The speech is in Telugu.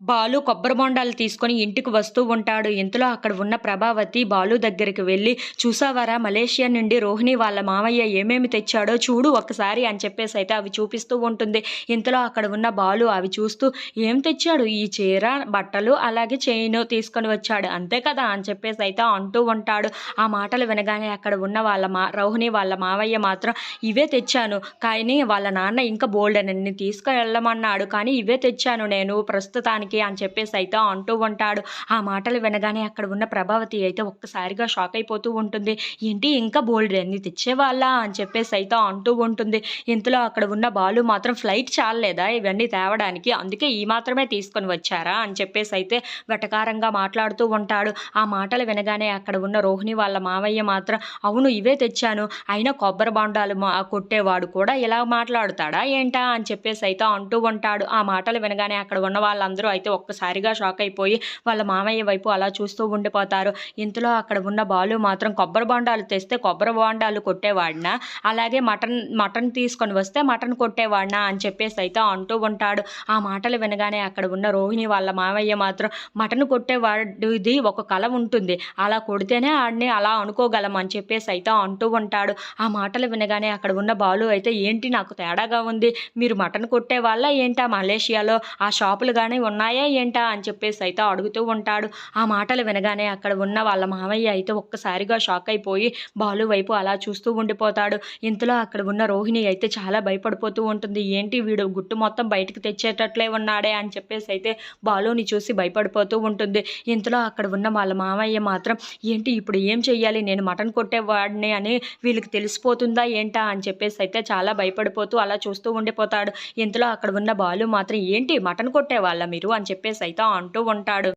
బాలు కొబ్బరి బొండాలు తీసుకొని ఇంటికి వస్తూ ఉంటాడు. ఇంతలో అక్కడ ఉన్న ప్రభావతి బాలు దగ్గరికి వెళ్ళి చూసావారా మలేషియా నుండి రోహిణి వాళ్ళ మామయ్య ఏమేమి తెచ్చాడో చూడు ఒక్కసారి అని చెప్పేసి అయితే అవి చూపిస్తూ ఉంటుంది. ఇంతలో అక్కడ ఉన్న బాలు అవి చూస్తూ ఏం తెచ్చాడు? ఈ చీర బట్టలు అలాగే చైన్ తీసుకొని వచ్చాడు. అంతే కదా అని చెప్పేసి అయితే అంటూ ఉంటాడు. ఆ మాటలు వినగానే అక్కడ ఉన్న వాళ్ళ మా రోహిణి వాళ్ళ మావయ్య మాత్రం ఇవే తెచ్చాను. కానీ వాళ్ళ నాన్న ఇంకా బోల్డ్ అని తీసుకెళ్ళమన్నాడు. కానీ ఇవే తెచ్చాను నేను ప్రస్తుతానికి. అని చెప్పేసి అయితే అంటూ ఉంటాడు. ఆ మాటలు వినగానే అక్కడ ఉన్న ప్రభావతి అయితే ఒక్కసారిగా షాక్ అయిపోతూ ఉంటుంది. ఏంటి ఇంకా బోల్డ్ ఎన్ని తెచ్చేవాళ్ళ అని చెప్పేసి అయితే అంటూ ఉంటుంది. ఇంతలో అక్కడ ఉన్న బాలు మాత్రం ఫ్లైట్ చాలలేదా? ఇవన్నీ తేవడానికి అందుకే ఈ మాత్రమే తీసుకొని వచ్చారా? అని చెప్పేసి అయితే వెటకారంగా మాట్లాడుతూ ఉంటాడు. ఆ మాటలు వినగానే అక్కడ ఉన్న రోహిణి వాళ్ళ మావయ్య మాత్రం అవును ఇవే తెచ్చాను. అయినా కొబ్బరి బాండాలు కొట్టేవాడు కూడా ఇలా మాట్లాడుతాడా ఏంటా? అని చెప్పేసి అయితే అంటూ ఉంటాడు. ఆ మాటలు వినగానే అక్కడ ఉన్న వాళ్ళందరూ అయితే ఒక్కసారిగా షాక్ అయిపోయి వాళ్ళ మామయ్య వైపు అలా చూస్తూ ఉండిపోతారు. ఇంతలో అక్కడ ఉన్న బాలు మాత్రం కొబ్బరి బొండాలు తెస్తే కొబ్బరి బొండాలు కొట్టేవాడినా? అలాగే మటన్ మటన్ తీసుకొని వస్తే మటన్ కొట్టేవాడినా? అని చెప్పేసి అయితే అంటూ ఉంటాడు. ఆ మాటలు వినగానే అక్కడ ఉన్న రోహిణి వాళ్ళ మామయ్య మాత్రం మటన్ కొట్టేవాడిది ఒక కళ ఉంటుంది. అలా కొడితేనే ఆడిని అలా అనుకోగలం అని చెప్పేసి అయితే అంటూ ఉంటాడు. ఆ మాటలు వినగానే అక్కడ ఉన్న బాలు అయితే ఏంటి నాకు తేడాగా ఉంది? మీరు మటన్ కొట్టే వాళ్ళ ఏంటా మలేషియాలో? ఆ షాపులు కానీ ఉన్నాయా ఏంటా అని చెప్పేసి అయితే అడుగుతూ ఉంటాడు. ఆ మాటలు వినగానే అక్కడ ఉన్న వాళ్ళ మామయ్య అయితే ఒక్కసారిగా షాక్ అయిపోయి బాలు వైపు అలా చూస్తూ ఉండిపోతాడు. ఇంతలో అక్కడ ఉన్న రోహిణి అయితే చాలా భయపడిపోతూ ఉంటుంది. ఏంటి వీడు గుట్టు మొత్తం బయటకు తెచ్చేటట్లే ఉన్నాడే అని చెప్పేసి అయితే బాలుని చూసి భయపడిపోతూ ఉంటుంది. ఇంతలో అక్కడ ఉన్న వాళ్ళ మామయ్య మాత్రం ఏంటి ఇప్పుడు ఏం చెయ్యాలి? నేను మటన్ కొట్టేవాడిని అని వీళ్ళకి తెలిసిపోతుందా ఏంటా? అని చెప్పేసి అయితే చాలా భయపడిపోతూ అలా చూస్తూ ఉండిపోతాడు. ఇంతలో అక్కడ ఉన్న బాలు మాత్రం ఏంటి మటన్ కొట్టేవాళ్ళ మీరు? అని చెప్పేసి అయితే అంటూ ఉంటాడు.